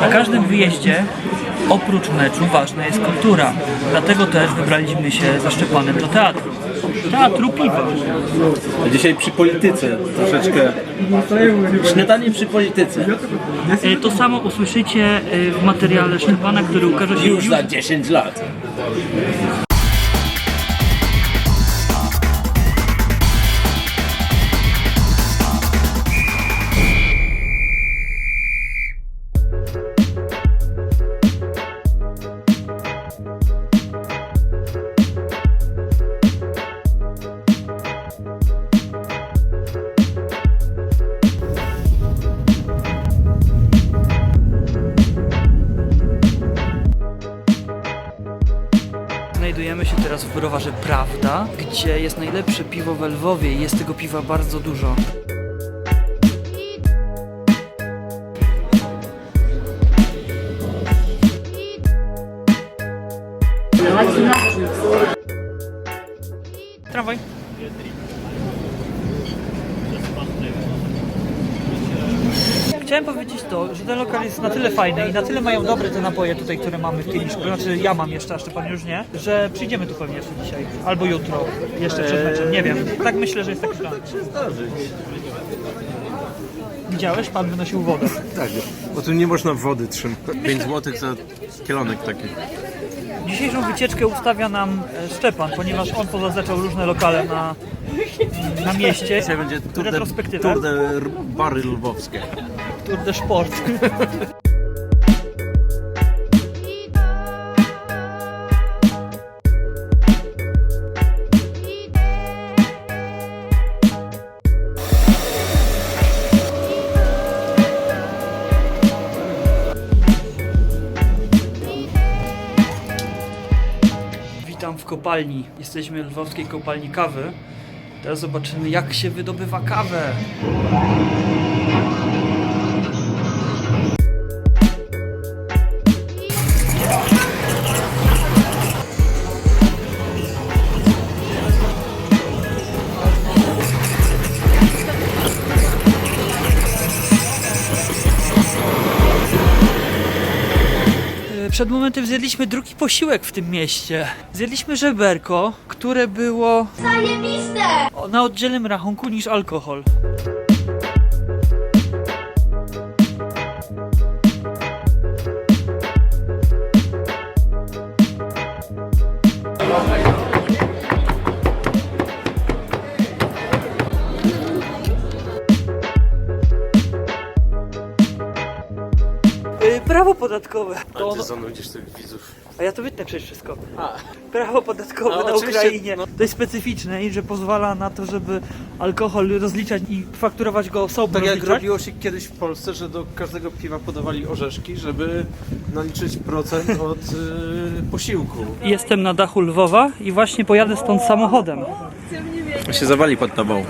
Na każdym wyjeździe oprócz meczu ważna jest kultura. Dlatego też wybraliśmy się ze Szczepanem do teatru. Teatru piwa. A dzisiaj przy polityce troszeczkę. Śniadanie przy polityce. E, To samo usłyszycie e, w materiale Szczepana, który ukaże się Już za 10 lat. Najlepsze piwo w Lwowie i jest tego piwa bardzo dużo. Ten lokal jest na tyle fajny i na tyle mają dobre te napoje tutaj, które mamy w kieliszku, znaczy ja mam jeszcze, a Szczepan już nie, że przyjdziemy tu pewnie jeszcze dzisiaj, albo jutro, jeszcze przed meczem, nie wiem. Tak myślę, że jest taki plan. Widziałeś? Pan wynosił wodę. Tak, bo tu nie można wody trzymać. 5 zł za kielonek taki. Dzisiejszą wycieczkę ustawia nam e, Szczepan, ponieważ on pozaznaczał różne lokale na, na mieście. Dzisiaj będzie Tour de, Retrospektywę. tour de r- Bary Lwowskie. Tour de Sport. Witam w kopalni. Jesteśmy w lwowskiej kopalni kawy. Teraz zobaczymy jak się wydobywa kawę. Przed momentem zjedliśmy drugi posiłek w tym mieście. Zjedliśmy żeberko, które było Zajebiste! na oddzielnym rachunku niż alkohol. Prawo podatkowe. To ono, zanudzisz tych widzów. a ja to wytnę przecież wszystko. Prawo podatkowe No, na oczywiście, Ukrainie. no. To jest specyficzne i że pozwala na to, żeby alkohol rozliczać i fakturować go osobno. Tak jak rozliczać. robiło się kiedyś w Polsce, że do każdego piwa podawali orzeszki, żeby naliczyć procent od y, posiłku. Jestem na dachu Lwowa i właśnie pojadę stąd samochodem. się zawali pod tobą.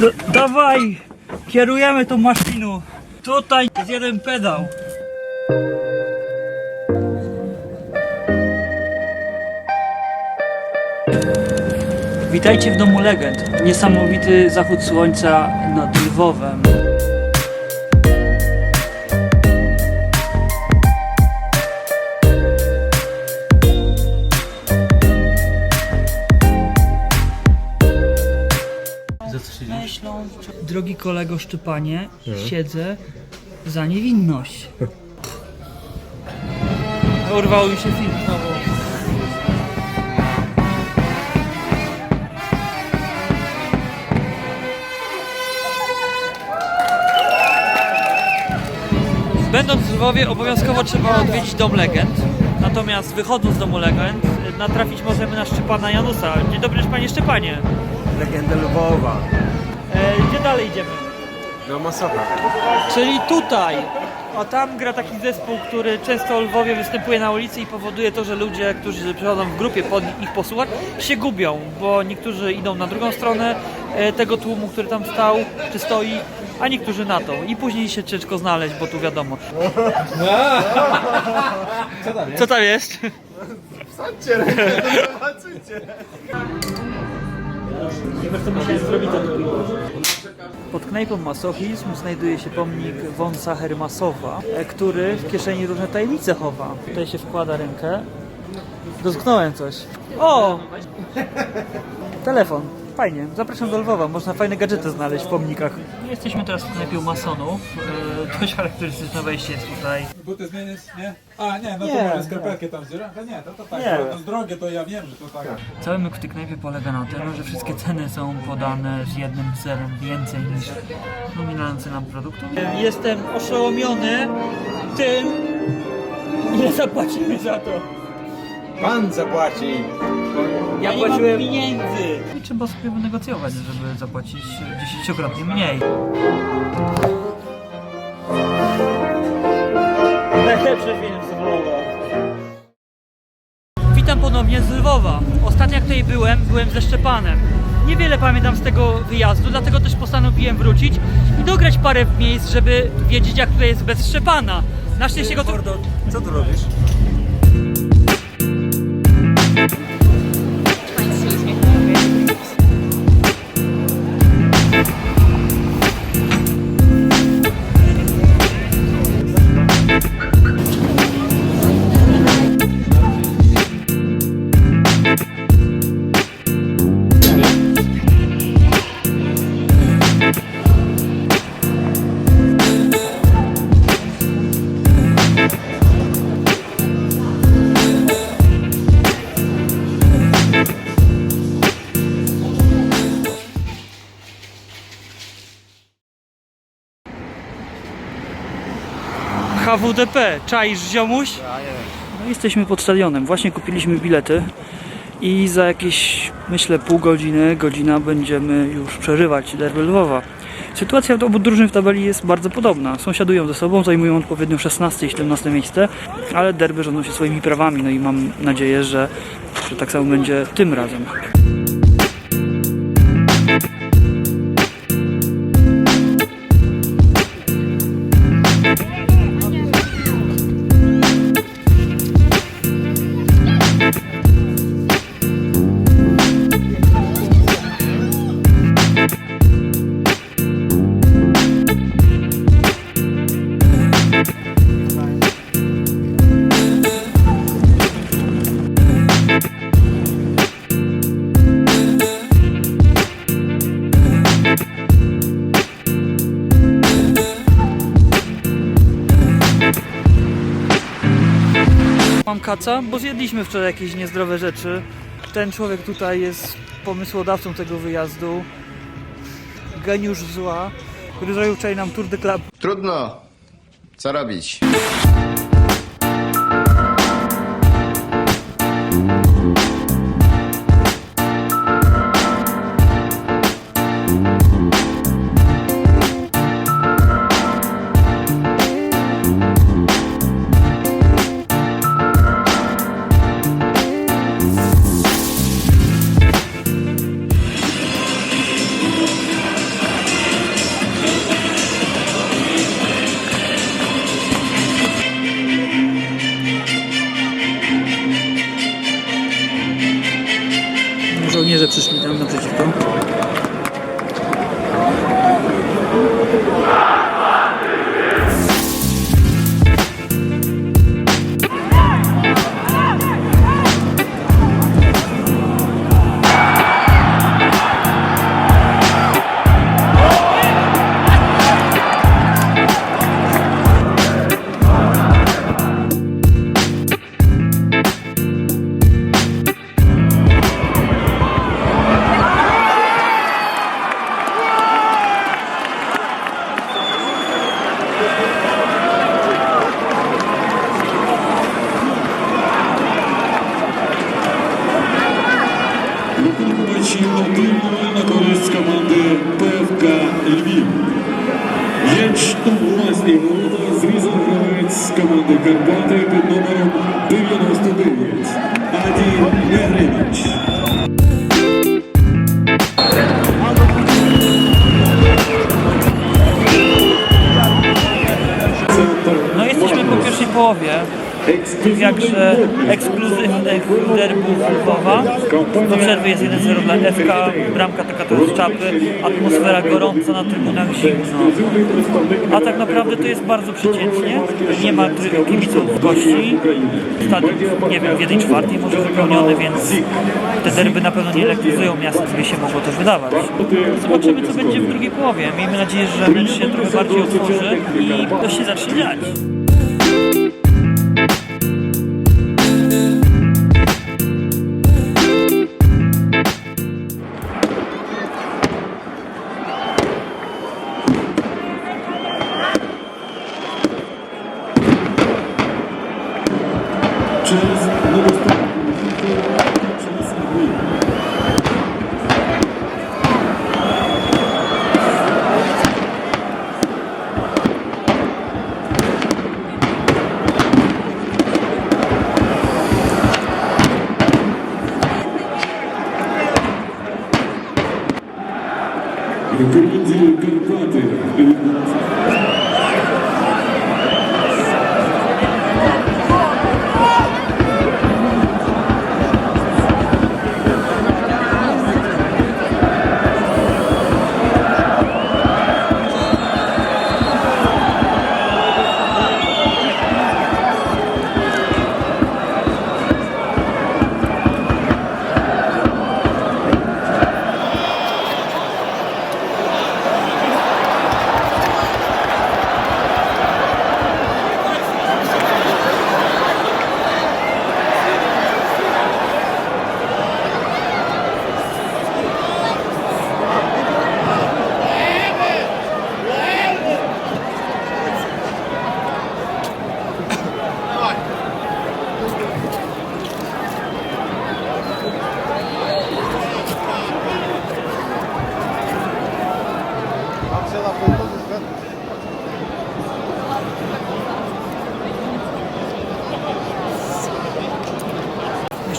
D- dawaj! Kierujemy tą maszyną. Tutaj jest jeden pedał. Witajcie w Domu Legend. Niesamowity zachód słońca nad Lwowem. Kolego Szczepanie, siedzę za niewinność. Urwał mi się film znowu. Będąc w Lwowie obowiązkowo trzeba odwiedzić Dom Legend. Natomiast wychodząc z Domu Legend natrafić możemy na Szczepana Janusa. Dzień dobry panie Szczepanie. Legendę Lwowa. Dalej idziemy? Do Masocha. Czyli tutaj. A tam gra taki zespół, który często o Lwowie występuje na ulicy i powoduje to, że ludzie, którzy przychodzą w grupie pod ich posłuchać, się gubią, bo niektórzy idą na drugą stronę e, tego tłumu, który tam stał czy stoi, a niektórzy na to. I później się ciężko znaleźć, bo tu wiadomo. Co tam jest? Zrobić pod knajpą Masochizm znajduje się pomnik Wąsa Hermasowa, e, który w kieszeni różne tajemnice chowa. Tutaj się wkłada rękę. Dotknąłem coś. O! Telefon. Fajnie. Zapraszam do Lwowa. Można fajne gadżety znaleźć w pomnikach. Jesteśmy teraz w knajpie masonów. E, Dość charakterystyczne wejście jest tutaj. Buty zmienić? Nie? A nie, no Nie, to może skarpetki tam wziąć. A nie, to, to tak, Nie. to jest drogie, to ja wiem, że to tak. Cały myk w tej knajpie polega na tym, że wszystkie ceny są podane z jednym zerem więcej niż nominalna cena produktu. Jestem oszołomiony tym, ile zapłacimy za to. Pan zapłaci! Ja nie mam pieniędzy. I trzeba sobie wynegocjować, żeby zapłacić dziesięciokrotnie mniej. Najlepszy film z Lwowa. Witam ponownie z Lwowa. Ostatnio jak tutaj byłem, byłem ze Szczepanem. Niewiele pamiętam z tego wyjazdu, dlatego też postanowiłem wrócić i dograć parę miejsc, żeby wiedzieć jak tutaj jest bez Szczepana. Na szczęście go tu... Co tu robisz? Thank HWDP, czaisz ziomuś? No jesteśmy pod stadionem, właśnie kupiliśmy bilety i za jakieś, myślę, pół godziny, godzina będziemy już przeżywać derby Lwowa. Sytuacja obu drużyn w tabeli jest bardzo podobna. Sąsiadują ze sobą, zajmują odpowiednio 16 i 17 miejsce, ale derby rządzą się swoimi prawami, no i mam nadzieję, że, że tak samo będzie tym razem. Kaca, bo zjedliśmy wczoraj jakieś niezdrowe rzeczy. Ten człowiek tutaj jest pomysłodawcą tego wyjazdu. Geniusz zła, który zrobił wczoraj nam Tour de Club. Trudno. Co robić? Матчі 1-0 на користь команди ПФК Львів. М'яч у власні ворота зрізав гравець команди Карпати під номером 99 Аді Негревич. Центр No jesteśmy po pierwszej połowie. Jakże ekskluzywnych derbów Lwowa. Do przerwy jest 1-0 dla FK, bramka taka to z czapy, atmosfera gorąca, na trybunach zimno. A tak naprawdę to jest bardzo przeciętnie, nie ma kibiców gości, stadion, nie wiem, w jednej czwartej może wypełniony, więc te derby na pewno nie elektryzują miasta, by się mogło to wydawać. Zobaczymy co będzie w drugiej połowie. Miejmy nadzieję, że mecz się trochę bardziej otworzy i to się zacznie dziać.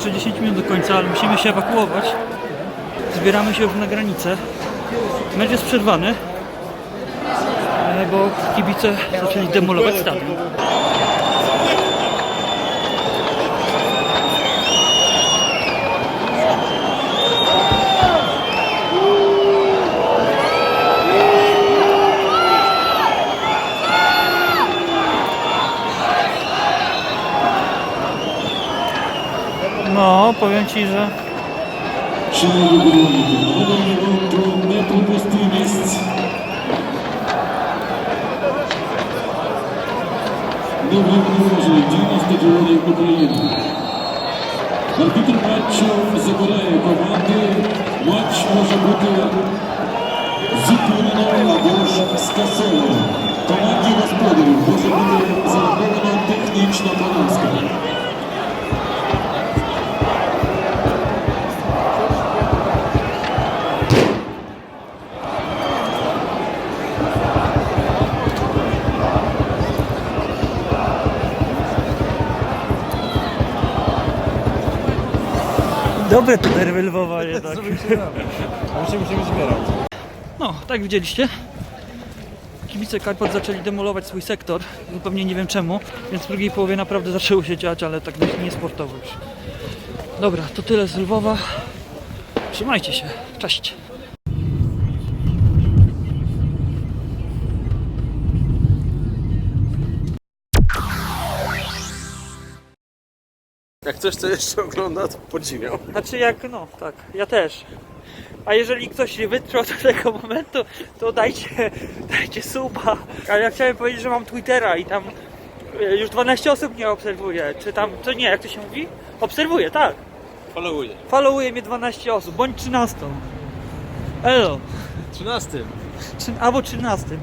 Jeszcze 10 minut do końca, ale musimy się ewakuować. Zbieramy się już na granicę. Mecz jest przerwany, e, bo kibice zaczęli demolować stadion. powiem Ci, że Шановні друзі, нагадую вам про неприпустимість невідворожої дії на стадіоні України. Арбітр матчу забирає команди. Матч dobre to derby Lwowa jednak. My się musimy zbierać. No, tak widzieliście. Kibice Karpat zaczęli demolować swój sektor, zupełnie nie wiem czemu, więc w drugiej połowie naprawdę zaczęło się dziać, ale tak niesportowo już. Dobra, to tyle z Lwowa. Trzymajcie się, cześć. Jak ktoś to jeszcze ogląda, to podziwiam. Znaczy jak, no tak, ja też. A jeżeli ktoś nie wytrwał do tego momentu, to dajcie, dajcie suba. Ale ja chciałem powiedzieć, że mam Twittera i tam e, już 12 osób mnie obserwuje. Czy tam, to nie, jak to się mówi? Obserwuje, tak. Followuję. Followuje mnie 12 osób, bądź 13. Elo. 13. Trzy, albo 13.